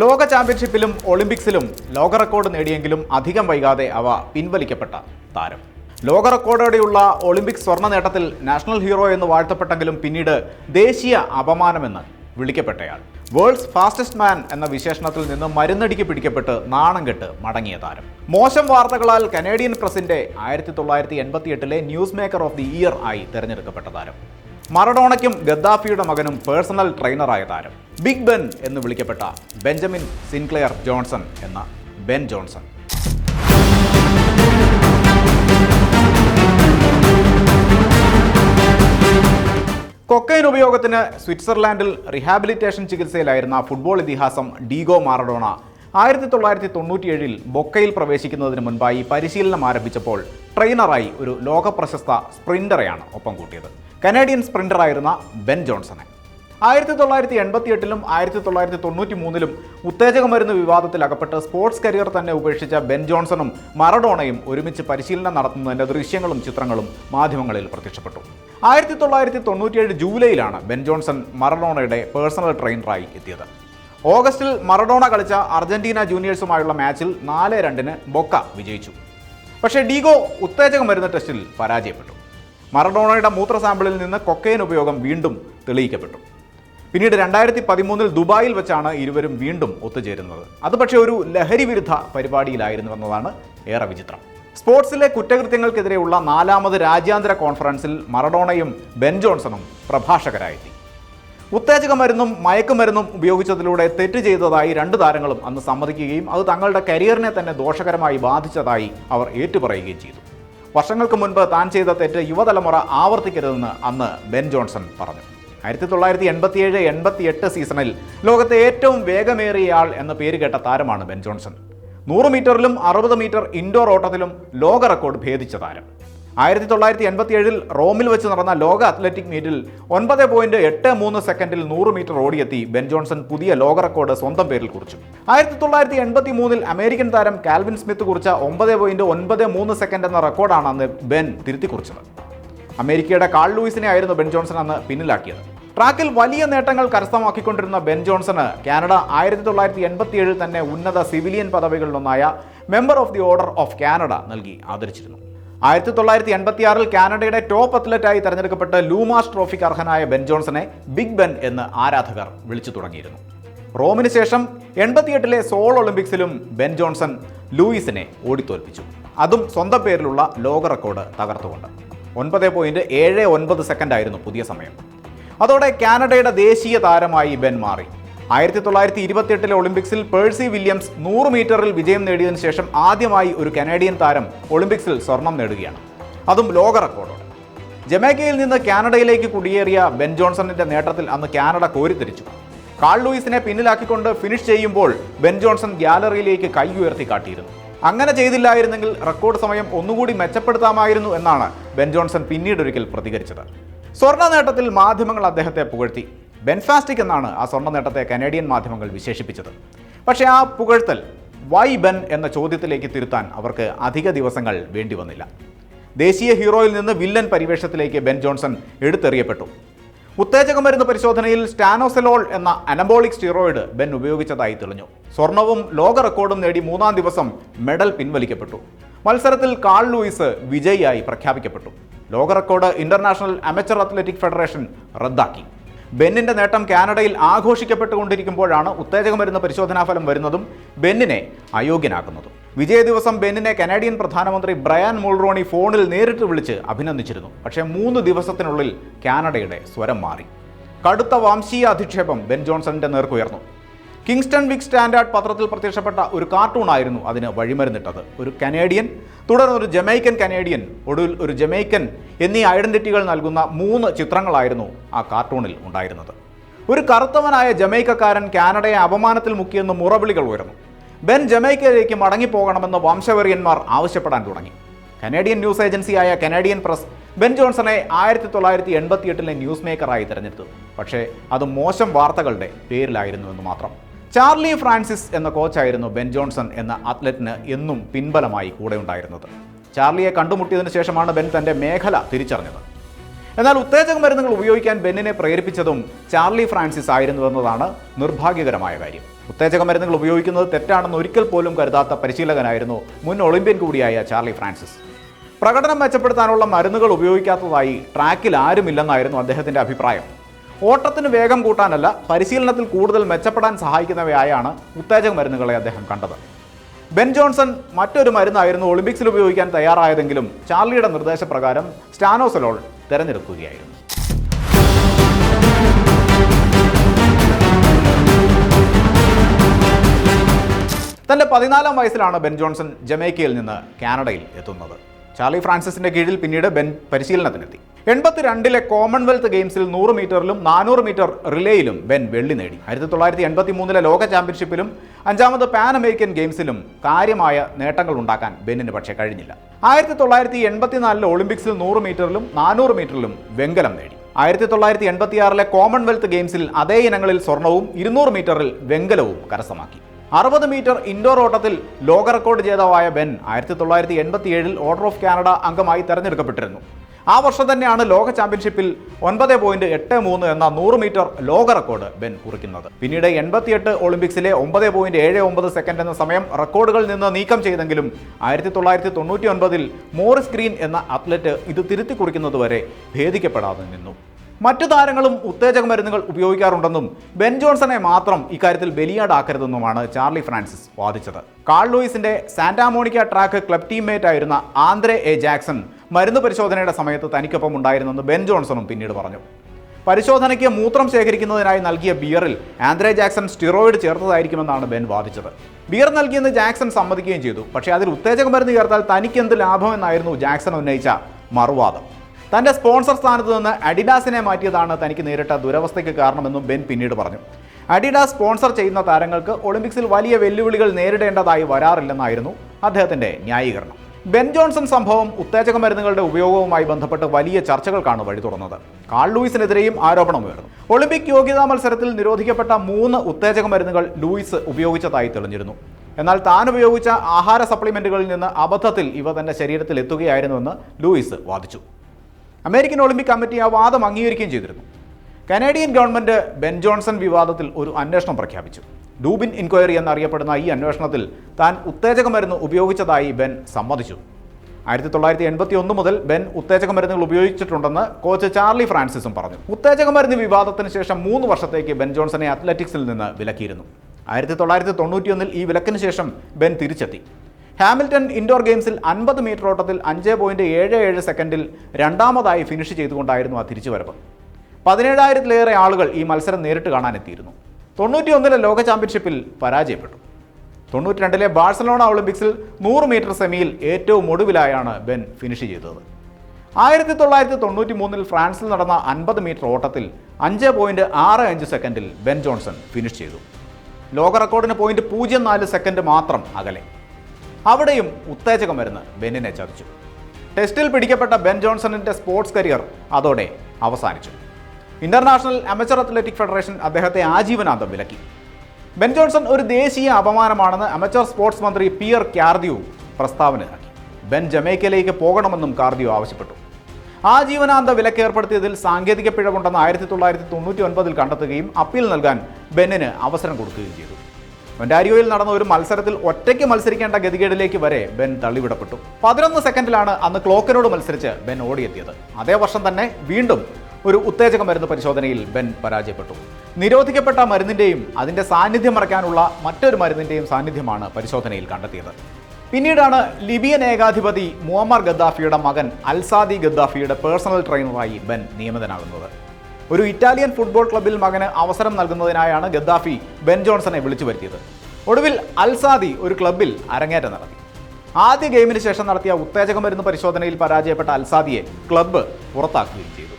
ലോക ചാമ്പ്യൻഷിപ്പിലും ഒളിമ്പിക്സിലും ലോക റെക്കോർഡ് നേടിയെങ്കിലും അധികം വൈകാതെ അവ പിൻവലിക്കപ്പെട്ട താരം. ലോക റെക്കോർഡോടെയുള്ള ഒളിമ്പിക്സ് സ്വർണ നേട്ടത്തിൽ നാഷണൽ ഹീറോ എന്ന് വാഴ്ത്തപ്പെട്ടെങ്കിലും പിന്നീട് ദേശീയ അപമാനമെന്ന് വിളിക്കപ്പെട്ടയാൾ. വേൾഡ്സ് ഫാസ്റ്റസ്റ്റ് മാൻ എന്ന വിശേഷണത്തിൽ നിന്ന് മരുന്നടിക്ക് പിടിക്കപ്പെട്ട് നാണം കെട്ട് മടങ്ങിയ താരം. മോശം വാർത്തകളാൽ കനേഡിയൻ പ്രസിന്റെ ആയിരത്തി തൊള്ളായിരത്തി എൺപത്തി എട്ടിലെ news maker of the year ആയി തെരഞ്ഞെടുക്കപ്പെട്ട താരം. മറഡോണയ്ക്കും ഗദ്ദാഫിയുടെ മകനും പേഴ്സണൽ ട്രെയിനറായ താരം. ബിഗ് ബെൻ എന്ന് വിളിക്കപ്പെട്ട ബെഞ്ചമിൻ സിൻക്ലെയർ ജോൺസൺ എന്ന ബെൻ ജോൺസൺ. കൊക്കൈൻ ഉപയോഗത്തിന് സ്വിറ്റ്സർലാൻഡിൽ റീഹാബിലിറ്റേഷൻ ചികിത്സയിലായിരുന്ന ഫുട്ബോൾ ഇതിഹാസം ഡീഗോ മാറഡോണ ആയിരത്തി തൊള്ളായിരത്തി തൊണ്ണൂറ്റിയേഴിൽ ബൊക്കയിൽ പ്രവേശിക്കുന്നതിന് മുൻപായി പരിശീലനം ആരംഭിച്ചപ്പോൾ ട്രെയിനറായി ഒരു ലോകപ്രശസ്ത സ്പ്രിന്ററെയാണ് ഒപ്പം കൂട്ടിയത്. കനേഡിയൻ സ്പ്രിന്ററായിരുന്ന ബെൻ ജോൺസണെ. ആയിരത്തി തൊള്ളായിരത്തി എൺപത്തി എട്ടിലും ആയിരത്തി തൊള്ളായിരത്തി തൊണ്ണൂറ്റി മൂന്നിലും ഉത്തേജക മരുന്ന് വിവാദത്തിൽ അകപ്പെട്ട് സ്പോർട്സ് കരിയർ തന്നെ ഉപേക്ഷിച്ച ബെൻ ജോൺസണും മറഡോണയും ഒരുമിച്ച് പരിശീലനം നടത്തുന്നതിന്റെ ദൃശ്യങ്ങളും ചിത്രങ്ങളും മാധ്യമങ്ങളിൽ പ്രത്യക്ഷപ്പെട്ടു. ആയിരത്തി തൊള്ളായിരത്തി തൊണ്ണൂറ്റിയേഴ് ജൂലൈയിലാണ് ബെൻ ജോൺസൺ മറഡോണയുടെ പേഴ്സണൽ ട്രെയിനറായി എത്തിയത്. ഓഗസ്റ്റിൽ മറഡോണ കളിച്ച അർജന്റീന ജൂനിയേഴ്സുമായുള്ള മാച്ചിൽ നാല് രണ്ടിന് ബൊക്ക വിജയിച്ചു. പക്ഷേ ഡീഗോ ഉത്തേജക മരുന്ന് ടെസ്റ്റിൽ പരാജയപ്പെട്ടു. മറഡോണയുടെ മൂത്ര സാമ്പിളിൽ നിന്ന് കൊക്കൈൻ ഉപയോഗം വീണ്ടും തെളിയിക്കപ്പെട്ടു. പിന്നീട് രണ്ടായിരത്തി പതിമൂന്നിൽ ദുബായിൽ വെച്ചാണ് ഇരുവരും വീണ്ടും ഒത്തുചേരുന്നത്. അത് പക്ഷേ ഒരു ലഹരി വിരുദ്ധ പരിപാടിയിലായിരുന്നു എന്നതാണ് ഏറെ വിചിത്രം. സ്പോർട്സിലെ കുറ്റകൃത്യങ്ങൾക്കെതിരെയുള്ള നാലാമത് രാജ്യാന്തര കോൺഫറൻസിൽ മറഡോണയും ബെൻ ജോൺസണും പ്രഭാഷകരായെത്തി. ഉത്തേജക മരുന്നും മയക്കുമരുന്നും ഉപയോഗിച്ചതിലൂടെ തെറ്റ് ചെയ്തതായി രണ്ട് താരങ്ങളും അന്ന് സമ്മതിക്കുകയും അത് തങ്ങളുടെ കരിയറിനെ തന്നെ ദോഷകരമായി ബാധിച്ചതായി അവർ ഏറ്റുപറയുകയും ചെയ്തു. വർഷങ്ങൾക്ക് മുൻപ് താൻ ചെയ്ത തെറ്റ് യുവതലമുറ ആവർത്തിക്കരുതെന്ന് അന്ന് ബെൻ ജോൺസൺ പറഞ്ഞു. ആയിരത്തി തൊള്ളായിരത്തി എൺപത്തിയേഴ് എൺപത്തി എട്ട് സീസണിൽ ലോകത്തെ ഏറ്റവും വേഗമേറിയയാൾ എന്ന പേര് കേട്ട താരമാണ് ബെൻ ജോൺസൺ. നൂറ് മീറ്ററിലും അറുപത് മീറ്റർ ഇൻഡോർ ഓട്ടത്തിലും ലോക റെക്കോർഡ് ഭേദിച്ച താരം. ആയിരത്തി തൊള്ളായിരത്തി എൺപത്തി ഏഴിൽ റോമിൽ വെച്ച് നടന്ന ലോക അത്ലറ്റിക് മീറ്റിൽ ഒൻപത് പോയിന്റ് എട്ട് മൂന്ന് സെക്കൻഡിൽ നൂറ് മീറ്റർ ഓടിയെത്തി ബെൻ ജോൺസൺ പുതിയ ലോക റെക്കോർഡ് സ്വന്തം പേരിൽ കുറിച്ചു. ആയിരത്തി തൊള്ളായിരത്തി എൺപത്തി മൂന്നിൽ അമേരിക്കൻ താരം കാൽവിൻ സ്മിത്ത് കുറിച്ച ഒമ്പത് പോയിന്റ് ഒൻപത് മൂന്ന് സെക്കൻഡ് എന്ന റെക്കോർഡാണ് അന്ന് ബെൻ തിരുത്തി കുറിച്ചത് അമേരിക്കയുടെ കാൾ ലൂയിസിനെ ആയിരുന്നു ബെൻ ജോൺസൺ അന്ന് പിന്നിലാക്കിയത്. ട്രാക്കിൽ വലിയ നേട്ടങ്ങൾ കരസ്ഥമാക്കിക്കൊണ്ടിരുന്ന ബെൻ ജോൺസണ് കാനഡ ആയിരത്തി തൊള്ളായിരത്തി എൺപത്തിയേഴിൽ തന്നെ ഉന്നത civilian പദവികളിലൊന്നായ member of the order of Canada നൽകി ആദരിച്ചിരുന്നു. ആയിരത്തി തൊള്ളായിരത്തി എൺപത്തിയാറിൽ കാനഡയുടെ ടോപ്പ് അത്ലറ്റായി തെരഞ്ഞെടുക്കപ്പെട്ട ലൂമാസ് ട്രോഫിക്ക് അർഹനായ ബെൻ ജോൺസനെ ബിഗ് ബെൻ എന്ന് ആരാധകർ വിളിച്ചു തുടങ്ങിയിരുന്നു. റോമിന് ശേഷം എൺപത്തിയെട്ടിലെ സോൾ ഒളിമ്പിക്സിലും ബെൻ ജോൺസൺ ലൂയിസിനെ ഓടിത്തോൽപ്പിച്ചു. അതും സ്വന്തം പേരിലുള്ള ലോക റെക്കോർഡ് തകർത്തുകൊണ്ട്. ഒൻപത് പോയിന്റ് ഏഴ് ഒൻപത് സെക്കൻഡായിരുന്നു പുതിയ സമയം. അതോടെ കാനഡയുടെ ദേശീയ താരമായി ബെൻ മാറി. ആയിരത്തി തൊള്ളായിരത്തി ഇരുപത്തിയെട്ടിലെ ഒളിമ്പിക്സിൽ പേഴ്സി വില്യംസ് നൂറ് മീറ്ററിൽ വിജയം നേടിയതിനു ശേഷം ആദ്യമായി ഒരു കനേഡിയൻ താരം ഒളിമ്പിക്സിൽ സ്വർണം നേടുകയാണ്. അതും ലോക റെക്കോർഡോടെ. ജമൈക്കയിൽ നിന്ന് കാനഡയിലേക്ക് കുടിയേറിയ ബെൻ ജോൺസണിന്റെ നേട്ടത്തിൽ അന്ന് കാനഡ കോരിത്തിരിച്ചു കാൾ ലൂയിസിനെ പിന്നിലാക്കിക്കൊണ്ട് ഫിനിഷ് ചെയ്യുമ്പോൾ ബെൻ ജോൺസൺ ഗ്യാലറിയിലേക്ക് കൈ ഉയർത്തി കാട്ടിയിരുന്നു. അങ്ങനെ ചെയ്തില്ലായിരുന്നെങ്കിൽ റെക്കോർഡ് സമയം ഒന്നുകൂടി മെച്ചപ്പെടുത്താമായിരുന്നു എന്നാണ് ബെൻ ജോൺസൺ പിന്നീടൊരിക്കൽ പ്രതികരിച്ചത്. സ്വർണ നേട്ടത്തിൽ മാധ്യമങ്ങൾ അദ്ദേഹത്തെ പുകഴ്ത്തി. ബെൻഫാസ്റ്റിക് എന്നാണ് ആ സ്വർണ നേട്ടത്തെ കനേഡിയൻ മാധ്യമങ്ങൾ വിശേഷിപ്പിച്ചത്. പക്ഷേ ആ പുകഴ്ത്തൽ വൈ ബെൻ എന്ന ചോദ്യത്തിലേക്ക് തിരുത്താൻ അവർക്ക് അധിക ദിവസങ്ങൾ വേണ്ടി വന്നില്ല. ദേശീയ ഹീറോയിൽ നിന്ന് വില്ലൻ പരിവേഷത്തിലേക്ക് ബെൻ ജോൺസൺ എടുത്തെറിയപ്പെട്ടു. ഉത്തേജക മരുന്ന് പരിശോധനയിൽ സ്റ്റാനോസെലോൾ എന്ന അനബോളിക് സ്റ്റീറോയിഡ് ബെൻ ഉപയോഗിച്ചതായി തെളിഞ്ഞു. സ്വർണവും ലോക റെക്കോർഡും നേടി മൂന്നാം ദിവസം മെഡൽ പിൻവലിക്കപ്പെട്ടു. മത്സരത്തിൽ കാൾ ലൂയിസ് വിജയിയായി പ്രഖ്യാപിക്കപ്പെട്ടു. ലോക record international amateur athletic federation റദ്ദാക്കി. ബെന്നിന്റെ നേട്ടം കാനഡയിൽ ആഘോഷിക്കപ്പെട്ടുകൊണ്ടിരിക്കുമ്പോഴാണ് ഉത്തേജക മരുന്ന് പരിശോധനാ ഫലം വരുന്നതും ബെന്നിനെ അയോഗ്യനാക്കുന്നതും. വിജയ ദിവസം ബെന്നിനെ കനേഡിയൻ പ്രധാനമന്ത്രി ബ്രയാൻ മുൾറോണി ഫോണിൽ നേരിട്ട് വിളിച്ച് അഭിനന്ദിച്ചിരുന്നു. പക്ഷേ മൂന്ന് ദിവസത്തിനുള്ളിൽ കാനഡയുടെ സ്വരം മാറി. കടുത്ത വംശീയ അധിക്ഷേപം ബെൻ ജോൺസണിന്റെ നേർക്കുയർന്നു. കിങ്സ്റ്റൺ വിക് സ്റ്റാൻഡേർഡ് പത്രത്തിൽ പ്രത്യക്ഷപ്പെട്ട ഒരു കാർട്ടൂണായിരുന്നു അതിന് വഴിമരുന്നിട്ടത്. ഒരു കനേഡിയൻ തുടർന്ന് ഒരു ജമൈക്കൻ കനേഡിയൻ ഒടുവിൽ ഒരു ജമൈക്കൻ എന്നീ ഐഡന്റിറ്റികൾ നൽകുന്ന മൂന്ന് ചിത്രങ്ങളായിരുന്നു ആ കാർട്ടൂണിൽ ഉണ്ടായിരുന്നത്. ഒരു കറുത്തവനായ ജമൈക്കക്കാരൻ കാനഡയെ അപമാനത്തിൽ മുക്കിയെന്ന് മുറവിളികൾ ഉയർന്നു. ബെൻ ജമൈക്കയിലേക്ക് മടങ്ങിപ്പോകണമെന്ന് വംശവെറിയന്മാർ ആവശ്യപ്പെടാൻ തുടങ്ങി. കനേഡിയൻ ന്യൂസ് ഏജൻസിയായ കനേഡിയൻ പ്രസ് ബെൻ ജോൺസണെ ആയിരത്തി തൊള്ളായിരത്തി എൺപത്തി എട്ടിലെ ന്യൂസ് മേക്കറായി തിരഞ്ഞെടുത്തു. പക്ഷേ അത് മോശം വാർത്തകളുടെ പേരിലായിരുന്നു എന്ന് മാത്രം. ചാർലി ഫ്രാൻസിസ് എന്ന കോച്ചായിരുന്നു ബെൻ ജോൺസൺ എന്ന അത്ലറ്റിന് എന്നും പിൻബലമായി കൂടെ ഉണ്ടായിരുന്നത്. ചാർലിയെ കണ്ടുമുട്ടിയതിനു ശേഷമാണ് ബെൻ തന്റെ മേഖല തിരിച്ചറിഞ്ഞത്. എന്നാൽ ഉത്തേജക മരുന്നുകൾ ഉപയോഗിക്കാൻ ബെന്നിനെ പ്രേരിപ്പിച്ചതും ചാർലി ഫ്രാൻസിസ് ആയിരുന്നു എന്നതാണ് നിർഭാഗ്യകരമായ കാര്യം. ഉത്തേജക മരുന്നുകൾ ഉപയോഗിക്കുന്നത് തെറ്റാണെന്ന് ഒരിക്കൽ പോലും കരുതാത്ത പരിശീലകനായിരുന്നു മുൻ ഒളിമ്പ്യൻ കൂടിയായ ചാർലി ഫ്രാൻസിസ്. പ്രകടനം മെച്ചപ്പെടുത്താനുള്ള മരുന്നുകൾ ഉപയോഗിക്കാത്തതായി ട്രാക്കിൽ ആരുമില്ലെന്നായിരുന്നു അദ്ദേഹത്തിന്റെ അഭിപ്രായം. ഓട്ടത്തിന് വേഗം കൂട്ടാനല്ല പരിശീലനത്തിൽ കൂടുതൽ മെച്ചപ്പെടാൻ സഹായിക്കുന്നവയായാണ് ഉത്തേജക മരുന്നുകളെ അദ്ദേഹം കണ്ടത്. ബെൻ ജോൺസൺ മറ്റൊരു മരുന്നായിരുന്നു ഒളിമ്പിക്സിൽ ഉപയോഗിക്കാൻ തയ്യാറായതെങ്കിലും ചാർലിയുടെ നിർദ്ദേശപ്രകാരം സ്റ്റാനോസലോൾ തിരഞ്ഞെടുക്കുകയായിരുന്നു. തന്റെ പതിനാലാം വയസ്സിലാണ് ബെൻ ജോൺസൺ ജമൈക്കയിൽ നിന്ന് കാനഡയിൽ എത്തുന്നത്. ചാർലി ഫ്രാൻസിസിന്റെ കീഴിൽ പിന്നീട് ബെൻ പരിശീലനത്തിനെത്തി. എൺപത്തിരണ്ടിലെ കോമൺവെൽത്ത് ഗെയിംസിൽ നൂറ് മീറ്ററിലും നാനൂറ് മീറ്റർ റിലേയിലും ബെൻ വെള്ളി നേടി. ആയിരത്തി തൊള്ളായിരത്തി എൺപത്തി മൂന്നിലെ ലോക ചാമ്പ്യൻഷിപ്പിലും അഞ്ചാമത് പാൻ അമേരിക്കൻ ഗെയിംസിലും കാര്യമായ നേട്ടങ്ങൾ ഉണ്ടാക്കാൻ ബെന്നിന് പക്ഷേ കഴിഞ്ഞില്ല. ആയിരത്തി തൊള്ളായിരത്തി എൺപത്തിനാലിലെ ഒളിമ്പിക്സിൽ നൂറ് മീറ്ററിലും നാനൂറ് മീറ്ററിലും വെങ്കലം നേടി. ആയിരത്തി തൊള്ളായിരത്തി എൺപത്തിയാറിലെ കോമൺവെൽത്ത് ഗെയിംസിൽ അതേ ഇനങ്ങളിൽ സ്വർണവും ഇരുന്നൂറ് മീറ്ററിൽ വെങ്കലവും കരസ്ഥമാക്കി. അറുപത് മീറ്റർ ഇൻഡോർ ഓട്ടത്തിൽ ലോക റെക്കോർഡ് ജേതാവായ ബെൻ ആയിരത്തി തൊള്ളായിരത്തി എൺപത്തിയേഴിൽ ഓർഡർ ഓഫ് കാനഡ അംഗമായി തെരഞ്ഞെടുക്കപ്പെട്ടിരുന്നു. ആ വർഷം തന്നെയാണ് ലോക ചാമ്പ്യൻഷിപ്പിൽ ഒൻപത് പോയിന്റ് എട്ട് മൂന്ന് എന്ന നൂറ് മീറ്റർ ലോക റെക്കോർഡ് ബെൻ കുറിക്കുന്നത്. പിന്നീട് എൺപത്തിയെട്ട് ഒളിമ്പിക്സിലെ ഒമ്പത് പോയിന്റ് ഏഴ് ഒമ്പത് സെക്കൻഡ് എന്ന സമയം റെക്കോർഡുകളിൽ നിന്ന് നീക്കം ചെയ്തെങ്കിലും ആയിരത്തി തൊള്ളായിരത്തി തൊണ്ണൂറ്റി ഒൻപതിൽ മോറിസ് ഗ്രീൻ എന്ന അത്ലറ്റ് ഇത് തിരുത്തി കുറിക്കുന്നതുവരെ ഭേദിക്കപ്പെടാതെ നിന്നു. മറ്റു താരങ്ങളും ഉത്തേജക മരുന്നുകൾ ഉപയോഗിക്കാറുണ്ടെന്നും ബെൻ ജോൺസനെ മാത്രം ഇക്കാര്യത്തിൽ ബലിയാടാക്കരുതെന്നുമാണ് ചാർലി ഫ്രാൻസിസ് വാദിച്ചത്. Carl ലൂയിസിന്റെ Santa Monica track club teammate ആയിരുന്ന ആന്ദ്രെ എ ജാക്സൺ മരുന്ന് പരിശോധനയുടെ സമയത്ത് തനിക്കൊപ്പം ഉണ്ടായിരുന്നെന്ന് ബെൻ ജോൺസണും പിന്നീട് പറഞ്ഞു. പരിശോധനയ്ക്ക് മൂത്രം ശേഖരിക്കുന്നതിനായി നൽകിയ ബിയറിൽ ആന്ദ്രേ ജാക്സൺ സ്റ്റിറോയിഡ് ചേർത്തതായിരിക്കുമെന്നാണ് ബെൻ വാദിച്ചത്. ബിയർ നൽകിയെന്ന് ജാക്സൺ സമ്മതിക്കുകയും ചെയ്തു. പക്ഷേ അതിൽ ഉത്തേജക മരുന്ന് ചേർത്താൽ തനിക്ക് എന്ത് ലാഭമെന്നായിരുന്നു ജാക്സൺ ഉന്നയിച്ച മറുവാദം. തന്റെ സ്പോൺസർ സ്ഥാനത്ത് നിന്ന് അഡിഡാസിനെ മാറ്റിയതാണ് തനിക്ക് നേരിട്ട ദുരവസ്ഥയ്ക്ക് കാരണമെന്നും ബെൻ പിന്നീട് പറഞ്ഞു. അഡിഡാസ് സ്പോൺസർ ചെയ്യുന്ന താരങ്ങൾക്ക് ഒളിമ്പിക്സിൽ വലിയ വെല്ലുവിളികൾ നേരിടേണ്ടതായി വരാറില്ലെന്നായിരുന്നു അദ്ദേഹത്തിന്റെ ന്യായീകരണം. ബെൻ ജോൺസൺ സംഭവം ഉത്തേജക മരുന്നുകളുടെ ഉപയോഗവുമായി ബന്ധപ്പെട്ട് വലിയ ചർച്ചകൾക്കാണ് വഴി തുറന്നത്. കാൾ ലൂയിസിനെതിരെയും ആരോപണം ഉയർന്നു. ഒളിമ്പിക് യോഗ്യതാ മത്സരത്തിൽ നിരോധിക്കപ്പെട്ട മൂന്ന് ഉത്തേജക മരുന്നുകൾ ലൂയിസ് ഉപയോഗിച്ചതായി തെളിഞ്ഞിരുന്നു. എന്നാൽ താൻ ഉപയോഗിച്ച ആഹാര സപ്ലിമെന്റുകളിൽ നിന്ന് അബദ്ധത്തിൽ ഇവ തന്റെ ശരീരത്തിൽ എത്തുകയായിരുന്നുവെന്ന് ലൂയിസ് വാദിച്ചു. അമേരിക്കൻ ഒളിമ്പിക് കമ്മിറ്റി ആ വാദം അംഗീകരിക്കുകയും ചെയ്തിരുന്നു. കനേഡിയൻ ഗവൺമെന്റ് ബെൻ ജോൺസൺ വിവാദത്തിൽ ഒരു അന്വേഷണം പ്രഖ്യാപിച്ചു. ഡൂബിൻ ഇൻക്വയറി എന്നറിയപ്പെടുന്ന ഈ അന്വേഷണത്തിൽ താൻ ഉത്തേജക മരുന്ന് ഉപയോഗിച്ചതായി ബെൻ സമ്മതിച്ചു. ആയിരത്തി തൊള്ളായിരത്തി എൺപത്തി ഒന്ന് മുതൽ ബെൻ ഉത്തേജക മരുന്നുകൾ ഉപയോഗിച്ചിട്ടുണ്ടെന്ന് കോച്ച് ചാർലി ഫ്രാൻസിസും പറഞ്ഞു. ഉത്തേജക മരുന്ന് വിവാദത്തിന് ശേഷം മൂന്ന് വർഷത്തേക്ക് ബെൻ ജോൺസനെ അത്ലറ്റിക്സിൽ നിന്ന് വിലക്കിയിരുന്നു. ആയിരത്തി തൊള്ളായിരത്തി തൊണ്ണൂറ്റിയൊന്നിൽ ഈ വിലക്കിന് ശേഷം ബെൻ തിരിച്ചെത്തി. ഹാമിൽട്ടൺ ഇൻഡോർ ഗെയിംസിൽ അൻപത് മീറ്റർ ഓട്ടത്തിൽ അഞ്ച് പോയിന്റ് ഏഴ് ഏഴ് സെക്കൻഡിൽ രണ്ടാമതായി ഫിനിഷ് ചെയ്തുകൊണ്ടായിരുന്നു ആ തിരിച്ചുവരവ്. പതിനേഴായിരത്തിലേറെ ആളുകൾ ഈ മത്സരം നേരിട്ട് കാണാനെത്തിയിരുന്നു. തൊണ്ണൂറ്റിയൊന്നിലെ ലോക ചാമ്പ്യൻഷിപ്പിൽ പരാജയപ്പെട്ടു. തൊണ്ണൂറ്റി രണ്ടിലെ ബാഴ്സലോണ ഒളിമ്പിക്സിൽ നൂറ് മീറ്റർ സെമിയിൽ ഏറ്റവും ഒടുവിലായാണ് ബെൻ ഫിനിഷ് ചെയ്തത്. ആയിരത്തി തൊള്ളായിരത്തി തൊണ്ണൂറ്റി മൂന്നിൽ ഫ്രാൻസിൽ നടന്ന അൻപത് മീറ്റർ ഓട്ടത്തിൽ അഞ്ച് പോയിന്റ് ആറ് അഞ്ച് സെക്കൻഡിൽ ബെൻ ജോൺസൺ ഫിനിഷ് ചെയ്തു. ലോക റെക്കോർഡിന് പോയിന്റ് പൂജ്യം നാല് സെക്കൻഡ് മാത്രം അകലെ. അവിടെയും ഉത്തേജകം മരുന്ന് ബെന്നിനെ ചതിച്ചു. ടെസ്റ്റിൽ പിടിക്കപ്പെട്ട ബെൻ ജോൺസണിന്റെ സ്പോർട്സ് കരിയർ അതോടെ അവസാനിച്ചു. ഇന്റർനാഷണൽ അമച്ചർ അത്ലറ്റിക് ഫെഡറേഷൻ അദ്ദേഹത്തെ ആജീവനാന്തം വിലക്കി. ബെൻ ജോൺസൺ ഒരു ദേശീയ അപമാനമാണെന്ന് അമച്ചർ സ്പോർട്സ് മന്ത്രി പിയർ കാർദിയോ പ്രസ്താവന ഇറക്കി ബെൻ ജമൈക്കയിലേക്ക് പോകണമെന്നും കാർദിയോ ആവശ്യപ്പെട്ടു. ആജീവനാന്ത വിലക്ക് ഏർപ്പെടുത്തിയതിൽ സാങ്കേതിക പിഴവുണ്ടെന്ന് ആയിരത്തി തൊള്ളായിരത്തി തൊണ്ണൂറ്റി ഒൻപതിൽ കണ്ടെത്തുകയും അപ്പീൽ നൽകാൻ ബെന്നിന് അവസരം കൊടുക്കുകയും ചെയ്തു. ഒൻഡാരിയോയിൽ നടന്ന ഒരു മത്സരത്തിൽ ഒറ്റയ്ക്ക് മത്സരിക്കേണ്ട ഗതികേടിലേക്ക് വരെ ബെൻ തള്ളിവിടപ്പെട്ടു. പതിനൊന്ന് സെക്കൻഡിലാണ് അന്ന് ക്ലോക്കിനോട് മത്സരിച്ച് ബെൻ ഓടിയെത്തിയത്. അതേ വർഷം തന്നെ വീണ്ടും ഒരു ഉത്തേജക മരുന്ന് പരിശോധനയിൽ ബെൻ പരാജയപ്പെട്ടു. നിരോധിക്കപ്പെട്ട മരുന്നിന്റെയും അതിന്റെ സാന്നിധ്യം മറയ്ക്കാനുള്ള മറ്റൊരു മരുന്നിന്റെയും സാന്നിധ്യമാണ് പരിശോധനയിൽ കണ്ടെത്തിയത്. പിന്നീടാണ് ലിബിയൻ ഏകാധിപതി മുഹമ്മർ ഗദ്ദാഫിയുടെ മകൻ അൽസാദി ഗദ്ദാഫിയുടെ പേഴ്സണൽ ട്രെയിനറായി ബെൻ നിയമിതനാകുന്നത്. ഒരു ഇറ്റാലിയൻ ഫുട്ബോൾ ക്ലബിൽ മകന് അവസരം നൽകുന്നതിനായാണ് ഗദ്ദാഫി ബെൻ ജോൺസനെ വിളിച്ചു വരുത്തിയത്. ഒടുവിൽ അൽസാദി ഒരു ക്ലബിൽ അരങ്ങേറ്റം നടത്തി. ആദ്യ ഗെയിമിന് ശേഷം നടത്തിയ ഉത്തേജക മരുന്ന് പരിശോധനയിൽ പരാജയപ്പെട്ട അൽസാദിയെ ക്ലബ്ബ് പുറത്താക്കുകയും ചെയ്തു.